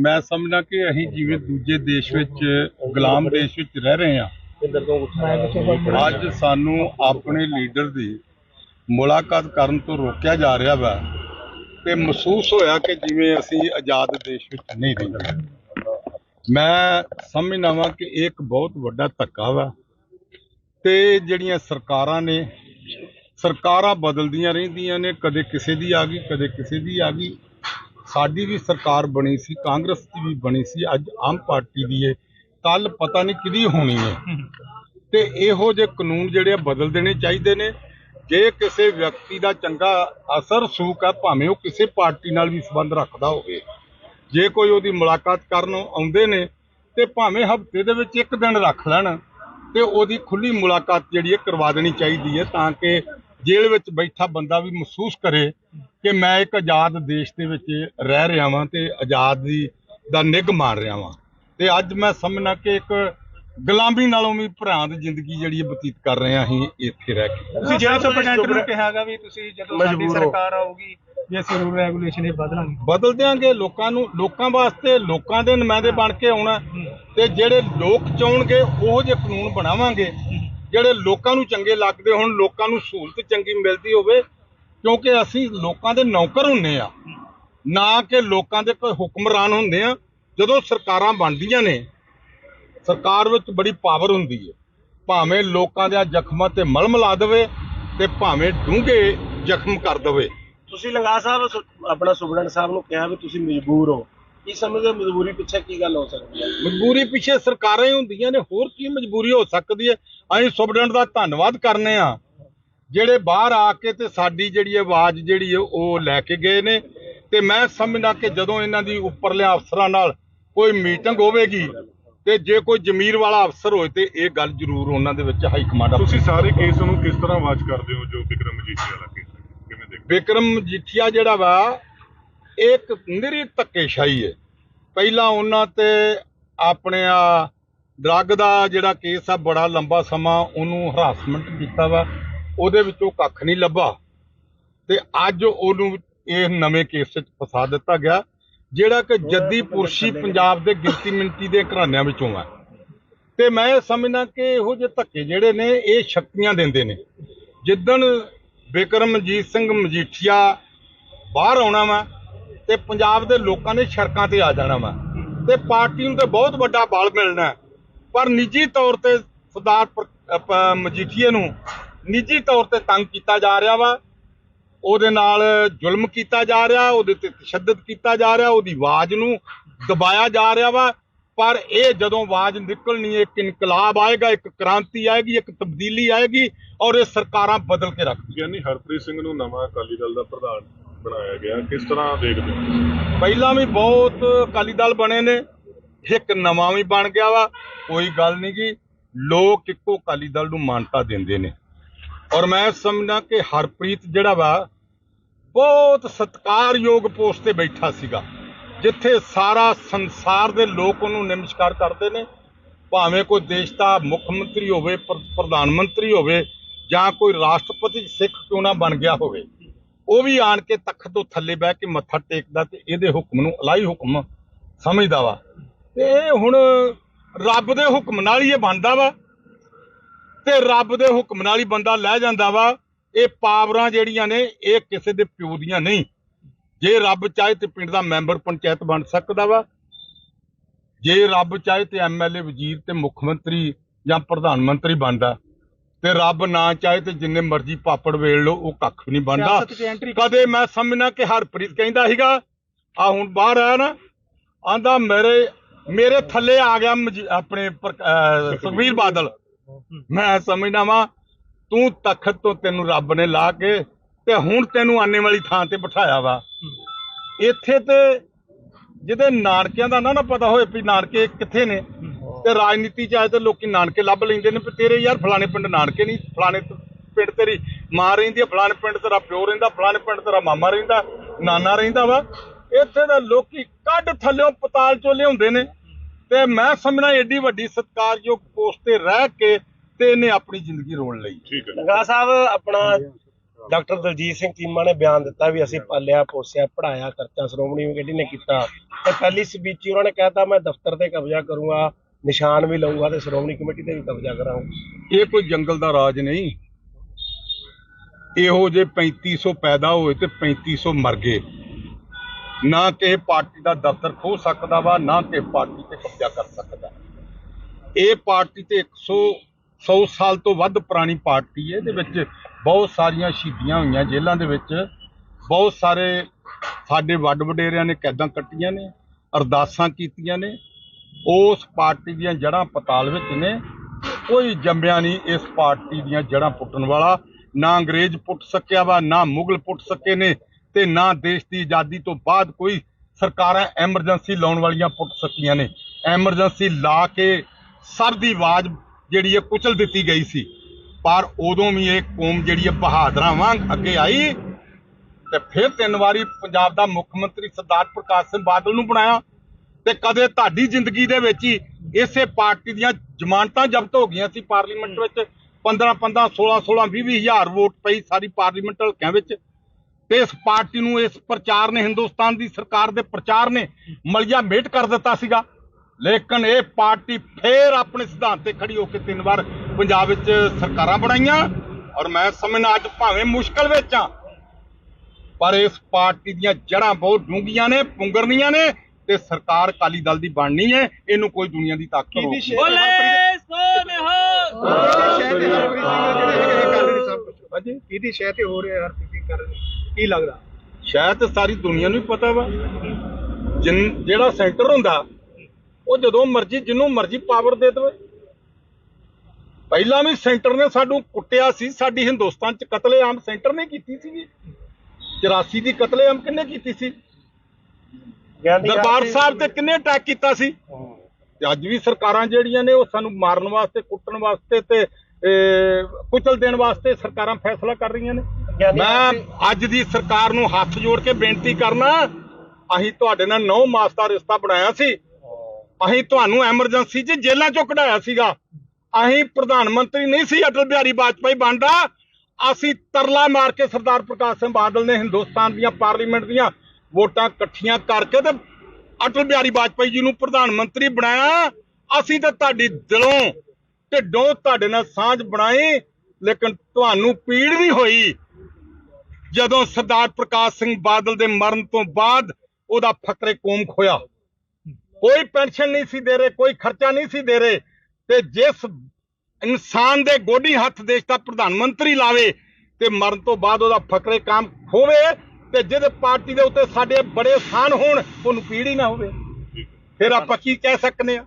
ਮੈਂ ਸਮਝਦਾ ਕਿ ਅਸੀਂ ਜਿਵੇਂ ਦੂਜੇ ਦੇਸ਼ ਵਿੱਚ, ਗੁਲਾਮ ਦੇਸ਼ ਵਿੱਚ ਰਹਿ ਰਹੇ ਹਾਂ। ਅੱਜ ਸਾਨੂੰ ਆਪਣੇ ਲੀਡਰ ਦੀ ਮੁਲਾਕਾਤ ਕਰਨ ਤੋਂ ਰੋਕਿਆ ਜਾ ਰਿਹਾ ਵਾ ਤੇ ਮਹਿਸੂਸ ਹੋਇਆ ਕਿ ਜਿਵੇਂ ਅਸੀਂ ਆਜ਼ਾਦ ਦੇਸ਼ ਵਿੱਚ ਨਹੀਂ ਰਹਿੰਦੇ ਮੈਂ ਸਮਝਦਾ ਵਾਂ ਕਿ ਇਹ ਇੱਕ ਬਹੁਤ ਵੱਡਾ ਧੱਕਾ ਵਾ ਤੇ ਜਿਹੜੀਆਂ ਸਰਕਾਰਾਂ ਨੇ, ਸਰਕਾਰਾਂ ਬਦਲਦੀਆਂ ਰਹਿੰਦੀਆਂ ਨੇ, ਕਦੇ ਕਿਸੇ ਦੀ ਆ ਗਈ, ਕਦੇ ਕਿਸੇ ਦੀ ਆ ਗਈ। ਸਾਡੀ ਵੀ ਸਰਕਾਰ ਬਣੀ ਸੀ, ਕਾਂਗਰਸ ਦੀ ਵੀ ਬਣੀ ਸੀ, ਅੱਜ ਆਮ ਪਾਰਟੀ ਦੀ ਹੈ ਕੱਲ ਪਤਾ ਨਹੀਂ ਕਿਹਦੀ ਹੋਣੀ ਹੈ ਤੇ ਇਹੋ ਜਿਹੇ ਕਾਨੂੰਨ ਜਿਹੜੇ ਆ ਬਦਲ ਦੇਣੇ ਚਾਹੀਦੇ ਨੇ। ਜੇ ਕਿਸੇ ਵਿਅਕਤੀ ਦਾ ਚੰਗਾ ਅਸਰ ਸੂਕ ਹੈ ਭਾਵੇਂ ਉਹ ਕਿਸੇ ਪਾਰਟੀ ਨਾਲ ਵੀ ਸੰਬੰਧ ਰੱਖਦਾ ਹੋਵੇ। ਜੇ ਕੋਈ ਉਹਦੀ ਮੁਲਾਕਾਤ ਕਰਨ ਆਉਂਦੇ ਨੇ, ਤੇ ਭਾਵੇਂ ਹਫ਼ਤੇ ਦੇ ਵਿੱਚ ਇੱਕ ਦਿਨ ਰੱਖ ਲੈਣ, ਤੇ ਉਹਦੀ ਖੁੱਲੀ ਮੁਲਾਕਾਤ ਜਿਹੜੀ ਹੈ ਕਰਵਾ ਦੇਣੀ ਚਾਹੀਦੀ ਹੈ ਤਾਂ ਕਿ ਜੇਲ੍ਹ ਵਿੱਚ ਬੈਠਾ ਬੰਦਾ ਵੀ ਮਹਿਸੂਸ ਕਰੇ ਕਿ ਮੈਂ ਇੱਕ ਆਜ਼ਾਦ ਦੇਸ਼ ਦੇ ਵਿੱਚ ਰਹਿ ਰਿਹਾ ਵਾਂ ਤੇ ਆਜ਼ਾਦੀ ਦਾ ਨਿੱਘ ਮਾਣ ਰਿਹਾ ਵਾਂ। ਤੇ ਅੱਜ ਮੈਂ ਸਮਝਣਾ ਕਿ ਇੱਕ ਗੁਲਾਮੀ ਨਾਲੋਂ ਵੀ ਭਰਾਂ ਦੀ ਜ਼ਿੰਦਗੀ ਜਿਹੜੀ ਹੈ ਬਤੀਤ ਕਰ ਰਹੇ ਹਾਂ ਅਸੀਂ ਇੱਥੇ ਰਹਿ ਕੇ। ਤੁਸੀਂ ਜੇਲ੍ਹ ਸੁਪਰਡੈਂਟ ਨੂੰ ਕਿਹਾਗਾ ਵੀ ਤੁਸੀਂ ਜਦੋਂ ਸਾਡੀ ਸਰਕਾਰ ਆਊਗੀ ਵੀ ਅਸੀਂ ਰੂਲ ਰੈਗੂਲੇਸ਼ਨ ਇਹ ਬਦਲਾਂਗੇ ਬਦਲ ਦਿਆਂਗੇ ਲੋਕਾਂ ਨੂੰ ਲੋਕਾਂ ਵਾਸਤੇ ਲੋਕਾਂ ਦੇ ਨੁਮਾਇੰਦੇ ਬਣ ਕੇ ਆਉਣਾ। ਤੇ ਜਿਹੜੇ ਲੋਕ ਚਾਹਣਗੇ ਉਹ ਜਿਹੇ ਕਾਨੂੰਨ ਬਣਾਵਾਂਗੇ। ਜਿਹੜੇ ਲੋਕਾਂ ਨੂੰ ਚੰਗੇ ਲੱਗਦੇ ਹੋਣ, ਲੋਕਾਂ ਨੂੰ ਸਹੂਲਤ ਚੰਗੀ ਮਿਲਦੀ ਹੋਵੇ, ਕਿਉਂਕਿ ਅਸੀਂ ਲੋਕਾਂ ਦੇ ਨੌਕਰ ਹੁੰਨੇ ਆ। ਨਾ ਕਿ ਲੋਕਾਂ ਦੇ ਕੋਈ ਹੁਕਮਰਾਨ ਹੁੰਦੇ ਆ। ਜਦੋਂ ਸਰਕਾਰਾਂ ਬਣਦੀਆਂ ਨੇ, ਸਰਕਾਰ ਵਿੱਚ ਬੜੀ ਪਾਵਰ ਹੁੰਦੀ ਹੈ ਭਾਵੇਂ ਲੋਕਾਂ ਦੇ ਜ਼ਖਮਾਂ ਤੇ ਮਲਮ ਲਾ ਦੇਵੇ ਤੇ ਭਾਵੇਂ ਡੂੰਘੇ ਜ਼ਖਮ ਕਰ ਦੇਵੇ। ਤੁਸੀਂ ਲੰਗਾ ਸਾਹਿਬ ਆਪਣਾ ਸੁਬਰਡੈਂਟ ਸਾਹਿਬ ਨੂੰ ਕਿਹਾ ਵੀ ਤੁਸੀਂ ਮਜਬੂਰ ਹੋ। ਕੀ ਸਮਝਦੇ ਹੋ ਮਜਬੂਰੀ ਪਿੱਛੇ ਕੀ ਗੱਲ ਹੋ ਸਕਦੀ ਹੈ? ਮਜਬੂਰੀ ਪਿੱਛੇ ਸਰਕਾਰਾਂ ਹੀ ਹੁੰਦੀਆਂ ਨੇ ਹੋਰ ਕੀ ਮਜਬੂਰੀ ਹੋ ਸਕਦੀ ਹੈ? ਅਸੀਂ ਸੁਪਰਡੈਂਟ ਦਾ ਧੰਨਵਾਦ ਕਰਨੇ ਆ ਜਿਹੜੇ ਬਾਹਰ ਆ ਕੇ ਤੇ ਸਾਡੀ ਜਿਹੜੀ ਆਵਾਜ਼ ਜਿਹੜੀ ਹੈ ਉਹ ਲੈ ਕੇ ਗਏ ਨੇ ਤੇ ਮੈਂ ਸਮਝਦਾ ਕਿ ਜਦੋਂ ਇਹਨਾਂ ਦੀ ਉੱਪਰਲੇ ਅਫਸਰਾਂ ਨਾਲ ਕੋਈ ਮੀਟਿੰਗ ਹੋਵੇਗੀ ਤੇ ਜੇ ਕੋਈ ਜ਼ਮੀਰ ਵਾਲਾ ਅਫਸਰ ਹੋਏ ਤੇ ਇਹ ਗੱਲ ਜ਼ਰੂਰ ਉਹਨਾਂ ਦੇ ਵਿੱਚ ਹਾਈ ਕਮਾਂਡ ਤੁਸੀਂ ਸਾਰੇ ਕੇਸ ਨੂੰ ਕਿਸ ਤਰ੍ਹਾਂ ਵਾਚ ਕਰਦੇ ਹੋ ਜੋ ਵਿਕਰਮ ਮਜੀਠੀ ਵਾਲਾ ਕੇਸ? ਕਿਵੇਂ ਦੇਖਦੇ ਵਿਕਰਮ ਮਜੀਠੀਆ ਜਿਹੜਾ ਵਾ ਇਹ ਇੱਕ ਨਿਰੀ ਧੱਕੇਸ਼ਾਹੀ ਹੈ। ਪਹਿਲਾਂ ਉਹਨਾਂ ਤੇ ਆਪਣੇ ਆ ਡਰੱਗ ਦਾ ਜਿਹੜਾ ਕੇਸ ਆ ਬੜਾ ਲੰਬਾ ਸਮਾਂ ਉਹਨੂੰ ਹਰਾਸਮੈਂਟ ਕੀਤਾ ਵਾ। ਉਹਦੇ ਵਿੱਚੋਂ ਕੱਖ ਨਹੀਂ ਲੱਭਾ। ਤੇ ਅੱਜ ਉਹਨੂੰ ਇਹ ਨਵੇਂ ਕੇਸ ਵਿੱਚ ਫਸਾ ਦਿੱਤਾ ਗਿਆ ਜਿਹੜਾ ਕਿ ਜੱਦੀ ਪੁਰਸ਼ੀ ਪੰਜਾਬ ਦੇ ਗਿਣਤੀ ਮਿੰਟੀ ਦੇ ਘਰਾਣਿਆਂ ਵਿੱਚੋਂ ਆ। ਤੇ ਮੈਂ ਇਹ ਸਮਝਦਾ ਕਿ ਇਹੋ ਜਿਹੇ ਧੱਕੇ ਜਿਹੜੇ ਨੇ ਇਹ ਸ਼ਕਤੀਆਂ ਦਿੰਦੇ ਨੇ। ਜਿੱਦਣ ਬਿਕਰਮਜੀਤ ਸਿੰਘ ਮਜੀਠੀਆ ਬਾਹਰ ਆਉਣਾ ਵਾ ਤੇ ਪੰਜਾਬ ਦੇ ਲੋਕਾਂ ਨੇ ਸੜਕਾਂ ਤੇ ਆ ਜਾਣਾ ਵਾ ਤੇ ਪਾਰਟੀ ਨੂੰ ਤੇ ਬਹੁਤ ਵੱਡਾ ਬਲ ਮਿਲਣਾ ਪਰ ਨਿੱਜੀ ਤੌਰ ਤੇ ਸਰਦਾਰ ਮਜੀਠੀਏ ਨੂੰ ਨਿੱਜੀ ਤੌਰ ਤੇ ਤੰਗ ਕੀਤਾ ਜਾ ਰਿਹਾ ਵਾ। ਉਹਦੇ ਨਾਲ ਜ਼ੁਲਮ ਕੀਤਾ ਜਾ ਰਿਹਾ, ਉਹਦੇ ਤੇ ਤਸ਼ੱਦਦ ਕੀਤਾ ਜਾ ਰਿਹਾ, ਉਹਦੀ ਆਵਾਜ਼ ਨੂੰ ਦਬਾਇਆ ਜਾ ਰਿਹਾ ਵਾ। ਪਰ ਇਹ ਜਦੋਂ ਆਵਾਜ਼ ਨਿਕਲਣੀ ਇੱਕ ਇਨਕਲਾਬ ਆਏਗਾ, ਇੱਕ ਕ੍ਰਾਂਤੀ ਆਏਗੀ, ਇੱਕ ਤਬਦੀਲੀ ਆਏਗੀ ਔਰ ਇਹ ਸਰਕਾਰਾਂ ਬਦਲ ਕੇ ਰੱਖ ਗਿਆਨੀ ਹਰਪ੍ਰੀਤ ਸਿੰਘ ਨੂੰ ਨਵਾਂ ਅਕਾਲੀ ਦਲ ਦਾ ਪ੍ਰਧਾਨ। ਬਣਾਇਆ ਗਿਆ, ਕਿਸ ਤਰ੍ਹਾਂ ਦੇਖਦੇ ਹੋ ਪਹਿਲਾਂ ਵੀ ਬਹੁਤ ਅਕਾਲੀ ਦਲ ਬਣੇ ਨੇ, ਇੱਕ ਨਵਾਂ ਵੀ ਬਣ ਗਿਆ ਵਾ, ਕੋਈ ਗੱਲ ਨਹੀਂ ਗੀ ਲੋਕ ਇੱਕੋ ਅਕਾਲੀ ਦਲ ਨੂੰ ਮਾਨਤਾ ਦਿੰਦੇ ਨੇ। ਔਰ ਮੈਂ ਸਮਝਦਾ ਕਿ ਹਰਪ੍ਰੀਤ ਜਿਹੜਾ ਵਾ, ਬਹੁਤ ਸਤਿਕਾਰਯੋਗ ਪੋਸਟ ਤੇ ਬੈਠਾ ਸੀਗਾ, ਜਿੱਥੇ ਸਾਰਾ ਸੰਸਾਰ ਦੇ ਲੋਕ ਉਹਨੂੰ ਨਮਸਕਾਰ ਕਰਦੇ ਨੇ, ਭਾਵੇਂ ਕੋਈ ਦੇਸ਼ ਦਾ ਮੁੱਖ ਮੰਤਰੀ ਹੋਵੇ ਪ੍ਰਧਾਨ ਮੰਤਰੀ ਹੋਵੇ, ਜਾਂ ਕੋਈ ਰਾਸ਼ਟਰਪਤੀ ਸਿੱਖ ਕਿਉਂ ਨਾ ਬਣ ਗਿਆ ਹੋਵੇ। ਉਹ ਵੀ ਆਣ ਕੇ ਤਖਤ ਤੋਂ ਥੱਲੇ ਬਹਿ ਕੇ ਮੱਥਾ ਟੇਕਦਾ ਤੇ ਇਹਦੇ ਹੁਕਮ ਨੂੰ ਅਲਾਈ ਹੁਕਮ ਸਮਝਦਾ ਵਾ। ਤੇ ਇਹ ਹੁਣ ਰੱਬ ਦੇ ਹੁਕਮ ਨਾਲ ਹੀ ਇਹ ਬਣਦਾ ਵਾ। ਤੇ ਰੱਬ ਦੇ ਹੁਕਮ ਨਾਲ ਹੀ ਬੰਦਾ ਲੈ ਜਾਂਦਾ ਵਾ। ਇਹ ਪਾਵਰਾਂ ਜਿਹੜੀਆਂ ਨੇ, ਇਹ ਕਿਸੇ ਦੇ ਪਿਓ ਦੀਆਂ ਨਹੀਂ। ਜੇ ਰੱਬ ਚਾਹੇ ਤੇ ਪਿੰਡ ਦਾ ਮੈਂਬਰ ਪੰਚਾਇਤ ਬਣ ਸਕਦਾ ਵਾ। ਜੇ ਰੱਬ ਚਾਹੇ ਤੇ ਐਮਐਲਏ ਵਜ਼ੀਰ ਤੇ ਮੁੱਖ ਮੰਤਰੀ ਜਾਂ ਪ੍ਰਧਾਨ ਮੰਤਰੀ ਬਣਦਾ। ਤੇ ਰੱਬ ਨਾ ਚਾਹੇ ਤੇ ਜਿੰਨੇ ਮਰਜ਼ੀ ਪਾਪੜ ਵੇਲ ਲਓ ਉਹ ਕੱਖ ਵੀ ਨਹੀਂ ਬਣਦਾ। ਕਦੇ ਮੈਂ ਸਮਝਣਾ ਕਿ ਹਰਪ੍ਰੀਤ ਕਹਿੰਦਾ ਸੀਗਾ ਆ ਹੁਣ ਬਾਹਰ ਆਇਆ ਨਾ ਆਂਦਾ ਮੇਰੇ ਮੇਰੇ ਥੱਲੇ ਆ ਗਿਆ ਆਪਣੇ ਸੁਖਬੀਰ ਬਾਦਲ। ਮੈਂ ਸਮਝਦਾ ਵਾਂ ਤੂੰ ਤਖਤ ਤੋਂ ਤੈਨੂੰ ਰੱਬ ਨੇ ਲਾ ਕੇ ਤੇ ਹੁਣ ਤੈਨੂੰ ਆਨੇ ਵਾਲੀ ਥਾਂ ਤੇ ਬਿਠਾਇਆ ਵਾ। ਇੱਥੇ ਤੇ ਜਿਹਦੇ ਨਾਨਕਿਆਂ ਦਾ ਨਾ ਨਾ ਪਤਾ ਹੋਏ ਵੀ ਨਾਨਕੇ ਕਿੱਥੇ ਨੇ ਤੇ ਰਾਜਨੀਤੀ ਚ ਆਏ ਤੇ ਲੋਕੀ ਨਾਨਕੇ ਲੱਭ ਲੈਂਦੇ ਨੇ ਵੀ ਤੇਰੇ ਯਾਰ ਫਲਾਣੇ ਪਿੰਡ ਨਾਨਕੇ ਨਹੀਂ ਫਲਾਣੇ ਪਿੰਡ ਤੇਰੀ ਮਾਂ ਰਹਿੰਦੀ ਆ ਫਲਾਣੇ ਪਿੰਡ ਤੇਰਾ ਪਿਓ ਰਹਿੰਦਾ ਫਲਾਣੇ ਪਿੰਡ ਤੇਰਾ ਮਾਮਾ ਰਹਿੰਦਾ ਨਾਨਾ ਰਹਿੰਦਾ ਵਾ। ਇੱਥੇ ਦਾ ਲੋਕੀ ਕੱਢ ਥੱਲਿਓਂ ਪਤਾਲ ਚੋਂ ਲਿਆਉਂਦੇ ਨੇ। ਤੇ ਮੈਂ ਸਮਝਣਾ ਏਡੀ ਵੱਡੀ ਸਤਿਕਾਰਯੋਗ ਪੋਸਟ ਤੇ ਰਹਿ ਕੇ ਤੇ ਇਹਨੇ ਆਪਣੀ ਜ਼ਿੰਦਗੀ ਰੋਣ ਲਈ। ਠੀਕ ਹੈ। ਲੰਗਾ ਸਾਹਿਬ ਆਪਣਾ ਡਾਕਟਰ ਦਲਜੀਤ ਸਿੰਘ ਚੀਮਾ ਨੇ ਬਿਆਨ ਦਿੱਤਾ ਵੀ ਅਸੀਂ ਪਾਲਿਆ ਪੋਸਿਆ ਪੜਾਇਆ ਖਰਚਾ ਸ਼੍ਰੋਮਣੀ ਕਮੇਟੀ ਨੇ ਕੀਤਾ। ਤੇ ਪਹਿਲੀ ਸਪੀਚ ਉਹਨਾਂ ਨੇ ਕਹਿਤਾ ਮੈਂ ਦਫ਼ਤਰ ਤੇ ਕਬਜ਼ਾ ਕਰੂੰਗਾ ਨਿਸ਼ਾਨ ਵੀ ਲਊਗਾ ਤੇ ਸ਼੍ਰੋਮਣੀ ਕਮੇਟੀ ਤੇ ਵੀ ਕਬਜ਼ਾ ਕਰਾਂਗਾ ਇਹ ਕੋਈ ਜੰਗਲ ਦਾ ਰਾਜ ਨਹੀਂ। ਇਹੋ ਜੇ 3500 ਪੈਦਾ ਹੋਏ ਤੇ 3500 ਮਰ ਗਏ। ਨਾ ਕਿਸੇ ਪਾਰਟੀ ਦਾ ਦਫ਼ਤਰ ਖੋ ਸਕਦਾ ਵਾ, ਨਾ ਕਿਸੇ ਪਾਰਟੀ ਤੇ ਕਬਜ਼ਾ ਕਰ ਸਕਦਾ। ਇਹ ਪਾਰਟੀ ਤੇ 100 100 ਸਾਲ ਤੋਂ ਵੱਧ ਪੁਰਾਣੀ ਪਾਰਟੀ ਹੈ, ਇਹਦੇ ਵਿੱਚ ਬਹੁਤ ਸਾਰੀਆਂ ਸ਼ਹੀਦੀਆਂ ਹੋਈਆਂ ਜੇਲ੍ਹਾਂ ਦੇ ਵਿੱਚ। ਬਹੁਤ ਸਾਰੇ ਸਾਡੇ ਵੱਡ ਵਡੇਰਿਆਂ ਨੇ ਕੈਦਾਂ ਕੱਟੀਆਂ ਨੇ, ਅਰਦਾਸਾਂ ਕੀਤੀਆਂ ਨੇ। ਉਸ ਪਾਰਟੀ ਦੀਆਂ ਜੜ੍ਹਾਂ ਪਤਾਲ ਵਿੱਚ ਨੇ। ਕੋਈ ਜੰਮਿਆ ਨਹੀਂ ਇਸ ਪਾਰਟੀ ਦੀਆਂ ਜੜ੍ਹਾਂ ਪੁੱਟਣ ਵਾਲਾ। ਨਾ ਅੰਗਰੇਜ਼ ਪੁੱਟ ਸਕਿਆ ਵਾ, ਨਾ ਮੁਗਲ ਪੁੱਟ ਸਕੇ ਨੇ ਤੇ ਨਾ ਦੇਸ਼ ਦੀ ਆਜ਼ਾਦੀ ਤੋਂ ਬਾਅਦ ਕੋਈ ਸਰਕਾਰਾਂ ਐਮਰਜੈਂਸੀ ਲਾਉਣ ਵਾਲੀਆਂ ਪੁੱਟ ਸਕੀਆਂ ਨੇ। ਐਮਰਜੈਂਸੀ ਲਾ ਕੇ ਸਰ ਦੀ ਆਵਾਜ਼ ਜਿਹੜੀ ਹੈ ਕੁਚਲ ਦਿੱਤੀ ਗਈ ਸੀ। ਪਰ ਉਦੋਂ ਵੀ ਇਹ ਕੌਮ ਜਿਹੜੀ ਹੈ ਬਹਾਦਰਾਂ ਵਾਂਗ ਅੱਗੇ ਆਈ ਤੇ ਫਿਰ ਤਿੰਨ ਵਾਰੀ ਪੰਜਾਬ ਦਾ ਮੁੱਖ ਮੰਤਰੀ ਸਰਦਾਰ ਪ੍ਰਕਾਸ਼ ਸਿੰਘ ਬਾਦਲ ਨੂੰ ਬਣਾਇਆ। ਤੇ ਕਦੇ ਤੁਹਾਡੀ ਜ਼ਿੰਦਗੀ ਦੇ ਵਿੱਚ ਹੀ ਇਸੇ ਪਾਰਟੀ ਦੀਆਂ ਜ਼ਮਾਨਤਾਂ ਜ਼ਬਤ ਹੋ ਗਈਆਂ ਸੀ ਪਾਰਲੀਮੈਂਟ ਵਿੱਚ। 15 15 16 16 20 20 ਹਜ਼ਾਰ ਵੋਟ ਪਈ ਸਾਰੀ ਪਾਰਲੀਮੈਂਟ ਹਲਕਿਆਂ ਵਿੱਚ। ਤੇ ਇਸ ਪਾਰਟੀ ਨੂੰ ਇਸ ਪ੍ਰਚਾਰ ਨੇ ਹਿੰਦੁਸਤਾਨ ਦੀ ਸਰਕਾਰ ਦੇ ਪ੍ਰਚਾਰ ਨੇ ਮਲਿਆ ਮੇਟ ਕਰ ਦਿੱਤਾ ਸੀਗਾ। ਲੇਕਿਨ ਇਹ ਪਾਰਟੀ ਫੇਰ ਆਪਣੇ ਸਿਧਾਂਤ ਤੇ ਖੜੀ ਹੋ ਕੇ ਤਿੰਨ ਵਾਰ ਪੰਜਾਬ ਵਿੱਚ ਸਰਕਾਰਾਂ ਬਣਾਈਆਂ। ਔਰ ਮੈਂ ਸਮਝਣਾ ਅੱਜ ਭਾਵੇਂ ਮੁਸ਼ਕਲ ਵਿੱਚ ਆ ਪਰ ਇਸ ਪਾਰਟੀ ਦੀਆਂ ਜੜ੍ਹਾਂ ਬਹੁਤ ਡੂੰਘੀਆਂ ਨੇ ਪੁੰਗਰਨੀਆਂ ਨੇ। ਤੇ ਸਰਕਾਰ ਅਕਾਲੀ ਦਲ ਦੀ ਬਣਨੀ ਹੈ ਇਹਨੂੰ ਕੋਈ ਦੁਨੀਆ ਦੀ ਤਾਕਤ ਰੋਕ ਨਹੀਂ ਹਾਂਜੀ। ਕਿਹਦੀ ਸ਼ਹਿ ਤੇ ਹੋ ਰਿਹਾ ਹਰਪ੍ਰੀਤ ਸਿੰਘ ਕਰ ਰਹੇ ਕੀ ਲੱਗਦਾ? ਸ਼ਾਇਦ ਸਾਰੀ ਦੁਨੀਆ ਨੂੰ ਹੀ ਪਤਾ ਵਾ। ਜਿਨ ਜਿਹੜਾ ਸੈਂਟਰ ਹੁੰਦਾ ਉਹ ਜਦੋਂ ਮਰਜ਼ੀ ਜਿਹਨੂੰ ਮਰਜ਼ੀ ਪਾਵਰ ਦੇ ਦੇਵੇ। ਪਹਿਲਾਂ ਵੀ ਸੈਂਟਰ ਨੇ ਸਾਨੂੰ ਕੁੱਟਿਆ ਸੀ। ਸਾਡੀ ਹਿੰਦੁਸਤਾਨ ਚ ਕਤਲੇਆਮ ਸੈਂਟਰ ਨੇ ਕੀਤੀ ਸੀ 84 ਦੀ ਕਤਲੇਆਮ ਕਿੰਨੇ ਕੀਤੀ ਸੀ? ਦਰਬਾਰ ਸਾਹਿਬ ਤੇ ਕਿੰਨੇ ਅਟੈਕ ਕੀਤਾ ਸੀ? ਤੇ ਅੱਜ ਵੀ ਸਰਕਾਰਾਂ ਜਿਹੜੀਆਂ ਨੇ ਉਹ ਸਾਨੂੰ ਮਾਰਨ ਵਾਸਤੇ ਕੁੱਟਣ ਵਾਸਤੇ ਤੇ ਕੁਚਲ ਦੇਣ ਵਾਸਤੇ ਸਰਕਾਰਾਂ ਫੈਸਲਾ ਕਰ ਰਹੀਆਂ ਨੇ। ਮੈਂ ਅੱਜ ਦੀ ਸਰਕਾਰ ਨੂੰ ਹੱਥ ਜੋੜ ਕੇ ਬੇਨਤੀ ਕਰਨਾ ਅਸੀਂ ਤੁਹਾਡੇ ਨਾਲ 9 ਮਾਸ ਦਾ ਰਿਸ਼ਤਾ ਬਣਾਇਆ ਸੀ। ਅਸੀਂ ਤੁਹਾਨੂੰ ਐਮਰਜੈਂਸੀ 'ਚ ਜੇਲ੍ਹਾਂ 'ਚੋਂ ਕਢਾਇਆ ਸੀਗਾ। ਅਸੀਂ ਪ੍ਰਧਾਨ ਮੰਤਰੀ ਨਹੀਂ ਸੀ ਅਟਲ ਬਿਹਾਰੀ ਵਾਜਪਾਈ ਬਣਦਾ। ਅਸੀਂ ਤਰਲਾ ਮਾਰ ਕੇ ਸਰਦਾਰ ਪ੍ਰਕਾਸ਼ ਸਿੰਘ ਬਾਦਲ ਨੇ ਹਿੰਦੁਸਤਾਨ ਦੀਆਂ ਪਾਰਲੀਮੈਂਟ ਦੀਆਂ ਵੋਟਾਂ ਇਕੱਠੀਆਂ ਕਰਕੇ ਤੇ ਅਟਲ ਬਿਹਾਰੀ ਵਾਜਪਾਈ ਜੀ ਨੂੰ ਪ੍ਰਧਾਨ ਮੰਤਰੀ ਬਣਾਇਆ। ਅਸੀਂ ਤਾਂ ਤੁਹਾਡੀ ਦਿਲੋਂ ਢਿੱਡੋਂ ਤੁਹਾਡੇ ਨਾਲ ਸਾਂਝ ਬਣਾਈ, ਲੇਕਿਨ ਤੁਹਾਨੂੰ ਪੀੜ ਵੀ ਹੋਈ। ਜਦੋਂ ਸਰਦਾਰ ਪ੍ਰਕਾਸ਼ ਸਿੰਘ ਬਾਦਲ ਦੇ ਮਰਨ ਤੋਂ ਬਾਅਦ ਉਹਦਾ ਫਕਰੇ ਕੌਮ ਖੋਇਆ ਕੋਈ ਪੈਨਸ਼ਨ ਨਹੀਂ ਸੀ ਦੇ ਰਹੇ, ਕੋਈ ਖਰਚਾ ਨਹੀਂ ਸੀ ਦੇ ਰਹੇ। ਤੇ ਜਿਸ ਇਨਸਾਨ ਦੇ ਗੋਡੀ ਹੱਥ ਦੇਸ਼ ਦਾ ਪ੍ਰਧਾਨ ਮੰਤਰੀ ਲਾਵੇ ਤੇ ਮਰਨ ਤੋਂ ਬਾਅਦ ਉਹਦਾ ਫਕਰੇ ਕਾਮ ਖੋਵੇ ਤੇ ਜਿਹਦੇ ਪਾਰਟੀ ਦੇ ਉੱਤੇ ਸਾਡੇ ਬੜੇ ਸਾਨ ਹੋਣ ਉਹਨੂੰ ਪੀੜ ਹੀ ਨਾ ਹੋਵੇ। ਫਿਰ ਆਪਾਂ ਕੀ ਕਹਿ ਸਕਨੇ ਆ?